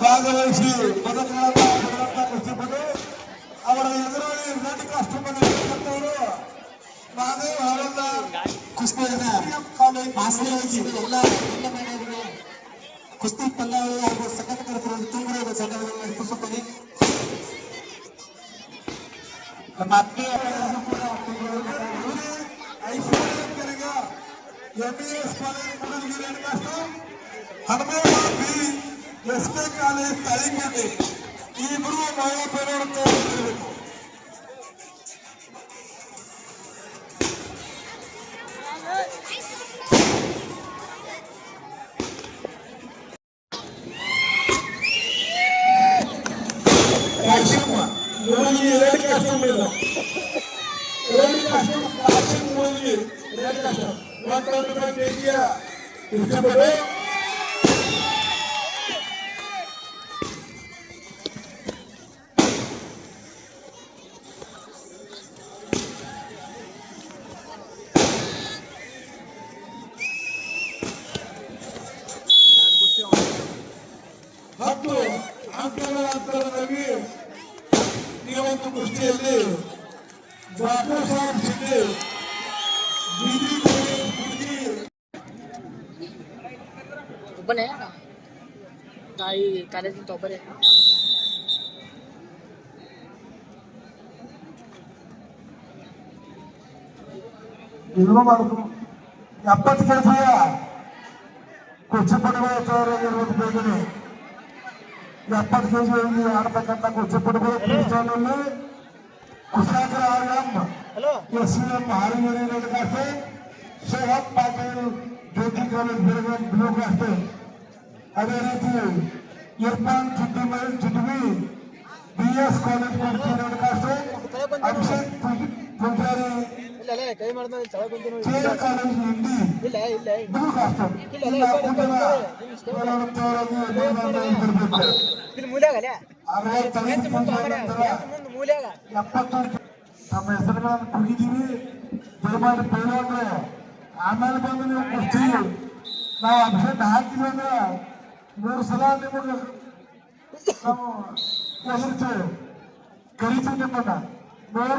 ಭಾಗವಹಿಸಿ ಪದಕಗಳನ್ನ ಪಡೆದಂತ ಕುಸ್ತಿಪಟು ಅವರ ಎದುರಾಳಿ ಅನ್ನು ಧರಿಸಿದಂತವರು ಮಹಾದೇವ್ ಹವಾಲ್ದಾರ್ ಕುಸ್ತಿಯನ್ನ ಕಾಲೇಜ್ ಆಶ್ರಯಿಸಿದ ಎಲ್ಲ ಎಲ್ಲ ಮಹಿಳೆಯರಿಗೆ ಕುಸ್ತಿ ಪಂದ್ಯಾವಳಿ ಹಾಗೂ ಸಂಘಟಕರ ತುಂಬಿರುವ ಸಂಘವನ್ನು ಅರ್ಪಿಸುತ್ತೇನೆ ನಮ್ಮ ಆತ್ಮೀಯ Aishwarya MBS college Mudalagiri red costume ಹನುಮೇವ B S K college ತಳಿಂಗಲ್ಲಿ ಈ ಇಬ್ಬರು ಮಹಿಳಾ ಪೈಲಟ್ ತೋರಿಸಬೇಕು ಕಾಶ್ಯಪ ಮೂಡಲಗಿ ರೆಡ್ ಕಾಸ್ಟ್ಯೂಮ್ ಇಲ್ಲ red costume Kashyap Mudalagi red costume one twenty five ಕೆಜಿಯ ಇಷ್ಟಪಟ್ಟು ಒಂದು ಕುಸ್ತಿಯಲ್ಲಿ ಬಾಬು ಸಾಹೇಬ್ ಶಿಂದೆ ಬೀದಿ ಕಾಲೇಜ್ ಹುಡುಗಿ ಒಬ್ಬನೇ ತಾಯಿ ಕಾಲೇಜಿಂದ ಒಬ್ಬರೇ ಇಲ್ವೋ ಮಾಡುದು ಎಪ್ಪತ್ತು ಕೆಜಿಯ ಕುಚಿಪುಡಿಗಳು ಇರುವುದು ಬೇಗನೆ ಎಪ್ಪತ್ತು KG ಆಡ್ತಕ್ಕಂಥ ಕುಚಿಪುಡಿಗಳು ಕ್ರೀಸ್ಟಾನಲ್ಲಿ Kushagra Aryan hello S V M ಹಾರಿಮರಿ red ಕಾಸ್ಟೆ ಶೋಹಬ್ Patil ಜ್ಯೋತಿ ಕಾಲೇಜ್ ಬೆಳಗಾಂ ಬ್ಲೂ ಕಾಸ್ಟೆ ಅದೇ ರೀತಿ ಇರ್ಫಾನ್ ಚಿಟ್ಟಿಮೈ ಚಿಟ್ವಿ ಬಿ ಎಸ್ ಕಾಲೇಜ್ ಕುರ್ಚಿ ರೆಡ್ ಕಾಸ್ಟೆ ಅಭಿಷೇಕ್ ಪೂಜ್- ಪೂಜಾರಿ ಇಲ್ಲ ಕೈ ಮಾಡಿದ್ಮೇಲೆ ಚಳ ಕುಂತೀನಿ ಇಲ್ಲ. ಇಲ್ಲ ಇಲ್ಲ. ಇಲ್ಲಿ. ಮೂಲ್ಯಾಗಲ್ಲ. ಮುಂದೆ ಮೂಲ್ಯಾಗ. ನಮ್ಮ ಹೆಸರುಗಳನ್ನು ಕುಗಿದೀವಿ ದಯಮಾಡಿ ಪೈಲವಾನ್ರೆ ಆಮೇಲೆ ಬಂದು ನೀವು ಕೊಡ್ತೀವಿ ನಾವು ಅಭಿಷೇಕ ಹಾಕಿದ್ವಿ ಅಂದ್ರೆ ಮೂರು ಸಲ ನಿಮಗೆ ನಾವು ಹೆಸರಿಸ್ತೇವೆ ಕರಿತೀವಿ ನಿಮ್ಮನ್ನ ಮೂರು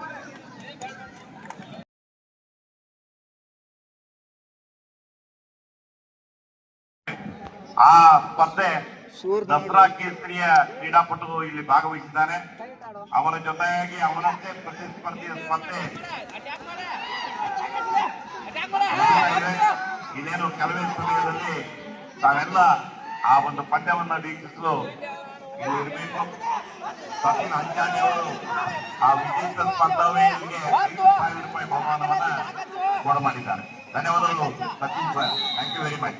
ಆ ಸ್ಪರ್ಧೆ ದಸರಾ ಕೇಸರಿಯ ಕ್ರೀಡಾಪಟು ಇಲ್ಲಿ ಭಾಗವಹಿಸಿದ್ದಾನೆ ಅವರ ಜೊತೆಯಾಗಿ ಅವನಂತೆ ಪ್ರತಿಸ್ಪರ್ಧಿಯ ಸ್ಪರ್ಧೆ. ಇನ್ನೇನು ಕೆಲವೇ ಸಮಯದಲ್ಲಿ ತಾವೆಲ್ಲ ಆ ಒಂದು ಪಂದ್ಯವನ್ನು ವೀಕ್ಷಿಸಲು ಇರಬೇಕು. ಸಚಿನ್ ಅಂಜಾನಿ ಅವರು ಆ ವಿಶೇಷ ಸ್ಪರ್ಧವೇ ಇಲ್ಲಿಗೆ ಐದು ಸಾವಿರ ರೂಪಾಯಿ ಬಹುಮಾನವನ್ನ ಕೊಡ ಮಾಡಿದ್ದಾರೆ ಧನ್ಯವಾದಗಳು, Sachin sir. Thank you very much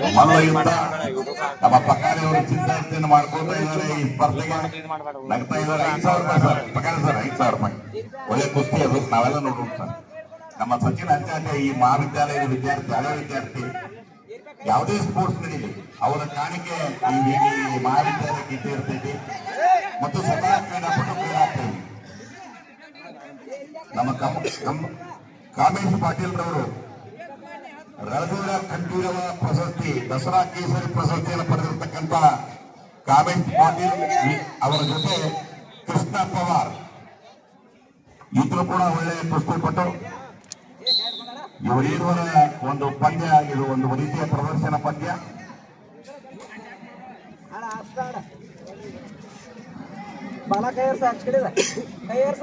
ಮಲ್ಲಯುದ್ಧ ನಮ್ಮ ಪಕಾರಿ ಅವರು ಚಿಂತನೆಯನ್ನು ಮಾಡ್ಕೊಳ್ತಾ ಇದ್ದಾರೆ. ಈ ಸ್ಪರ್ಧೆಗೆ ನಗ್ತಾ ಇದ್ದಾರೆ. ಐದು ಸಾವಿರ ರೂಪಾಯಿ ಸರ್. ಪಕಾರಿ ಸರ್, ಐದು ಸಾವಿರ ರೂಪಾಯಿ. ಒಳ್ಳೆ ಕುಸ್ತಿ ಅದು. ನಾವೆಲ್ಲ ನೋಡೋಣ ಸರ್. ನಮ್ಮ ಸಚಿನ್ ಅಂತ್ಯಾತೆ ಈ ಮಹಾವಿದ್ಯಾಲಯದ ವಿದ್ಯಾರ್ಥಿ, ಹಳೆ ವಿದ್ಯಾರ್ಥಿ, ಯಾವುದೇ ಸ್ಪೋರ್ಟ್ಸ್ ನಡೀಲಿ, ಅವರ ಕಾಣಿಕೆ ಈ ಮಹಾವಿದ್ಯಾಲಯಕ್ಕೆ ಇದ್ದೇ ಮತ್ತು ಸದಾ ಕ್ರೀಡಾಪಟು ಕ್ರೀಡಾಪ್ರೇಮಿ. ನಮ್ಮ ಕಮ್ ಕಮ್- ಕಾಮೇಶ್ ಪಾಟೀಲ್ ರವರು ರಘುವರ ಕಂಠೀರವ ಪ್ರಶಸ್ತಿ, ದಸರಾ ಕೇಸರಿ ಪ್ರಶಸ್ತಿಯನ್ನು ಪಡೆದಿರತಕ್ಕಂತ ಕಾಮೆಂಟ್ ಪಾಟೀಲ್ ಅವರ ಜೊತೆ ಕೃಷ್ಣ ಪವಾರ್. ಇದ್ರು ಕೂಡ ಒಳ್ಳೆ ಪಟ್ಟು ಇವರಿರುವರ ಒಂದು ಪಂದ್ಯ, ಇದು ಒಂದು ರೀತಿಯ ಪ್ರದರ್ಶನ ಪಂದ್ಯ. ಬಾಲ ಕೈ ಏರ್ಸ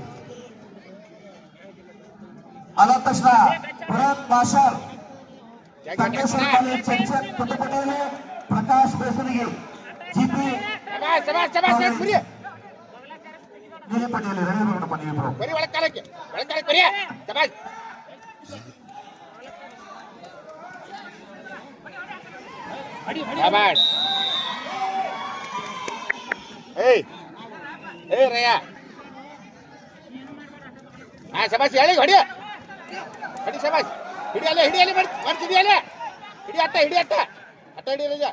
ಅದಾದ ತಕ್ಷಣ ಭರತ್ ಮಾಷರ್ ಸಂಕೇಶ್ವರ ಕಾಲೇಜ್ ಚರ್ಚೆ ಪುಟ್ಟಪಟೇಲು ಪ್ರಕಾಶ್ ಬೇಸರಿಗೆ ಜಿಪಿ ನೀಲಿ ಪಟೇಲ್ ರೆಡಿ ನೋಡಪ್ಪ ನೀವಿಬ್ರು ಬರೀ ಒಳಕಾಲಕ್ಕೆ ಒಳಕಾಲಕ್ಕೆ ಬರೀ ಸಮಾಜ್ ಸಮಾಜ್ ಏಯ್ ಏಯ್ ರಯ್ಯ ಹಾ ಸಮಾಜ್ ಹೇಳಿ ಹೊಡಿ ಹೊಡಿ ಸಮಾಜ್. ಹಿಡಿ ಅಲ್ಲೇ ಹಿಡಿ ಅಲ್ಲೇ ಮಾಡ್ತಿದ್ದಿ ಅಲ್ಲೇ? ಹಿಡಿ ಅಟ್ಟ ಹಿಡಿ ಅಟ್ಟ. ಅಟ್ಟ ಹಿಡಿ ರಜ